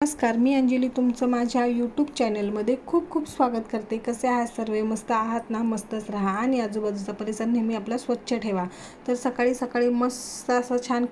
नमस्कार मी अंजली तुमचं माझ्या यूट्यूब चॅनलमध्ये खूप खूप स्वागत करते. कसे आहात सर्व? मस्त आहात ना? मस्तच राहा आणि आजूबाजूचा परिसर नेहमी आपला स्वच्छ ठेवा. तर सकाळी सकाळी मस्त असं छान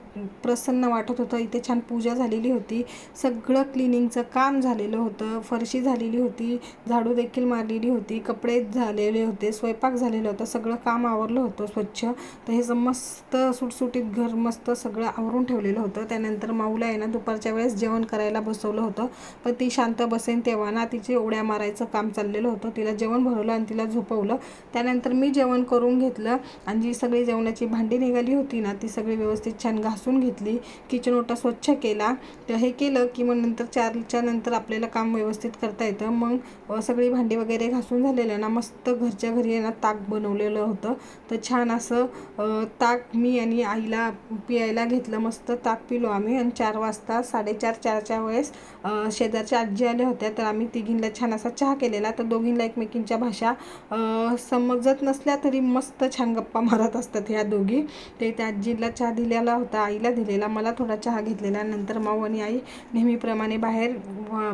प्रसन्न वाटत होतं. इथे छान पूजा झालेली होती. सगळं क्लिनिंगचं काम झालेलं होतं. फरशी झालेली होती. झाडू देखील मारलेली होती. कपडे झालेले होते. स्वयंपाक झालेलं होतं. सगळं काम आवरलं होतं स्वच्छ. तर हे मस्त सुटसुटीत घर मस्त सगळं आवरून ठेवलेलं होतं. त्यानंतर माऊला आहे ना दुपारच्या वेळेस जेवण करायला बसवलं होतं. पण ती शांत बसेन तेव्हा ना तिचे उड्या मारायचं काम चाललेलं होतं. तिला जेवण भरवलं आणि तिला झोपवलं. त्यानंतर मी जेवण करून घेतलं आणि जी सगळी जेवणाची भांडी निघाली होती ना ती सगळी व्यवस्थित छान घासून घेतली. किचन ओटा स्वच्छ केला. तर हे केलं की मग नंतर चारच्या नंतर आपल्याला काम व्यवस्थित करता येतं. मग सगळी भांडी वगैरे घासून झालेलं ना मस्त घरच्या घरी आहे ना ताक बनवलेलं होतं. तर छान असं ताक मी आणि आईला पियायला घेतलं. मस्त ताक पिलो आम्ही आणि चार वाजता साडेचार चारच्या वेळेस शेजारच्या आजी आल्या होत्या तर आम्ही तिघींना छान असा चहा केलेला. तर दोघींना एकमेकींच्या भाषा समजत नसल्या तरी मस्त छान गप्पा मारत असतात ह्या दोघी. ते त्या आजीला चहा दिलेला होता आईला दिलेला. मला थोडा चहा घेतलेला. नंतर माऊ आणि आई नेहमीप्रमाणे बाहेर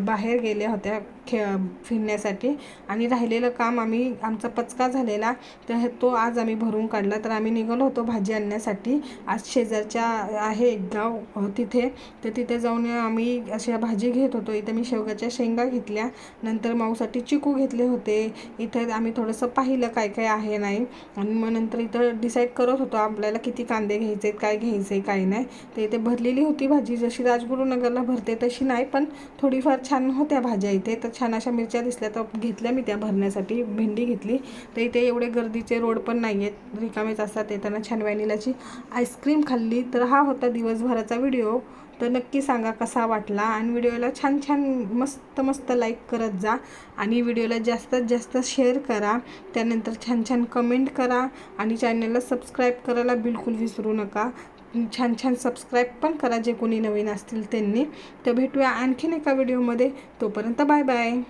बाहेर गेल्या होत्या. खे फिरण्यासाठी. आणि राहिलेलं काम आम्ही आमचा पचका झालेला तर तो आज आम्ही भरून काढला. तर आम्ही निघालो होतो भाजी आणण्यासाठी. आज शेजारच्या आहे एक गाव तिथे. तर तिथे जाऊन आम्ही अशा भाजी घेत होतो. इथं मी शेवगाच्या शेंगा घेतल्या. नंतर माऊसाठी चिकू घेतले होते. इथं आम्ही थोडंसं पाहिलं काय काय आहे नाही. आणि मग नंतर इथं डिसाईड करत होतो आपल्याला किती कांदे घ्यायचे आहेत काय घ्यायचं आहे काय नाही. तर इथे भरलेली होती भाजी. जशी राजगुरुनगरला भरते तशी नाही पण थोडीफार छान होत्या भाज्या इथे. तर छान अशा मिरच्या दिसल्या तर घेतल्या मी त्या भरण्यासाठी भेंडी घेतली. तर इथे एवढे गर्दीचे रोड पण नाही आहेत रिकामेच असतात येताना छान व्हॅनिलाची आईस्क्रीम खाल्ली. तर हा होता दिवसभराचा व्हिडिओ तर नक्की सांगा कसा वाटला आणि व्हिडिओला छान छान मस्त मस्त लाईक करत जा. आणि व्हिडिओला जास्तीत जास्त शेअर करा. त्यानंतर छान छान कमेंट करा आणि चॅनलला सबस्क्राईब करायला बिलकुल विसरू नका. छान छान सबस्क्राईब पण करा जे कोणी नवीन असतील त्यांनी. तर भेटूया आणखीन एका व्हिडिओमध्ये तोपर्यंत बाय बाय